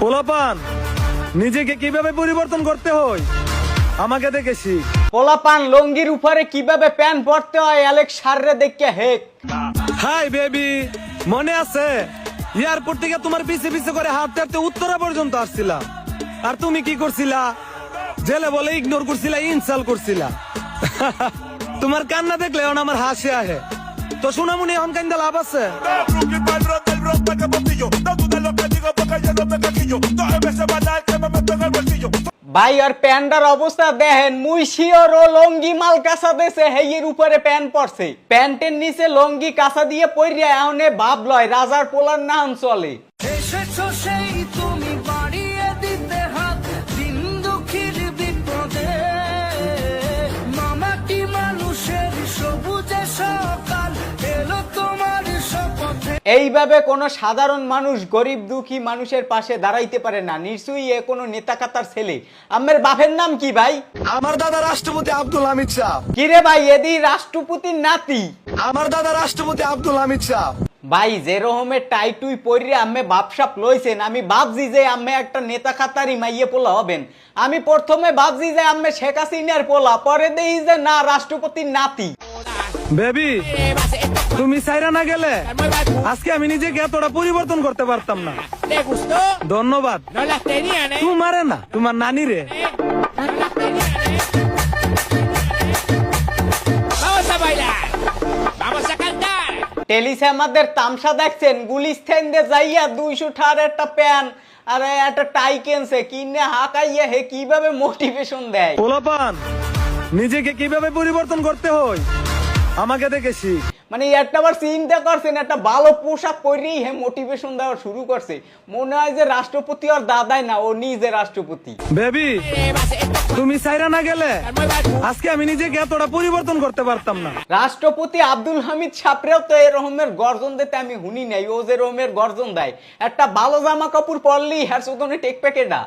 পোলাপান নিজেকে কীভাবে পরিবর্তন করতে হয় আমাকে দেখে শিখ পোলাপান লঙ্গির উপরে কীভাবে প্যান্ট পরতে হয় অ্যালেক্স সাররে দেখে হেক হাই বেবি মনে আছে এয়ারপোর্ট থেকে তোমার পিছে পিছে করে হাঁটতে হাঁটতে উত্তরা পর্যন্ত আসছিলাম আর তুমি কি করছিলা জেলে বলে ইগনোর করছিলা ইনসাল করছিলা তোমার কান্না দেখলে এখন আমার হাসি আহে তো সোনামুনি এখন কান্দা লাভ আছে Dos veces banal que me meto en el bolsillo. ভাই, আর প্যান্টার অবস্থা দেখেন মুই শিওর ও লঙ্গি মাল কাঁচা দেশে হেইয়ের উপরে প্যান্ট পড়ছে প্যান্টের নিচে লঙ্গি কাঁচা দিয়ে পরিয়া এমনে ভাব লয়, রাজার পোলার নাম চলে এইভাবে কোনো সাধারণ মানুষ গরিব দুঃখী মানুষের পাশে দাঁড়াইতে পারে না। নিশ্চয়ই এ কোনো নেতা কাতার ছেলে। আমের বাপের নাম কি ভাই? আমার দাদা রাষ্ট্রপতি আব্দুল হামিদ শাহ কিরে ভাই এদি রাষ্ট্রপতির নাতি? আমার দাদা রাষ্ট্রপতি আব্দুল হামিদ শাহ ভাই যে রকমের টাইটুই পরে আম্মে বাপসাপ লইছেন আমি ভাবছি যে আম্মে একটা নেতা খাতারি মাইয়ে পোলা হবেন। আমি প্রথমে ভাবছি যে আম্মে শেখ হাসিনার পোলা পরে দেই যে না রাষ্ট্রপতির নাতি। বেবি তুমি সাইরা না গেলে আজকে আমি নিজেকে এতটা পরিবর্তন করতে পারতাম না ধন্যবাদ. তোমারে না তোমার নানি রে. টেলিসে আমাদের তামসা দেখছেন যাইয়া দুইশো ঠার একটা প্যান আর একটা টাই কেনছে কিনে হাঁকাইয়া হে কীভাবে মোটিভেশন দেয় পোলাপান নিজেকে কীভাবে পরিবর্তন করতে হয় আমাকে দেখে শিখ মানে একটা বার চিন্তা করছেন একটা ভালো পোশাক পরেই হে মোটিভেশন দেওয়া শুরু করছে। মনে হয় যে রাষ্ট্রপতি আর দাদাই না ও নিজে রাষ্ট্রপতি। বেবি. তুমি সাইরা না গেলে? আজকে আমি নিজেকে এতটা পরিবর্তন করতে পারতাম না। রাষ্ট্রপতি আব্দুল হামিদ সাপরেও তো এরকমের গর্জন দিতে আমি শুনি নাই ও যে রকমের গর্জন দেয়। একটা ভালো জামা কাপড় পরলেই হ্যাঁ সুতনে টেক প্যাকেটা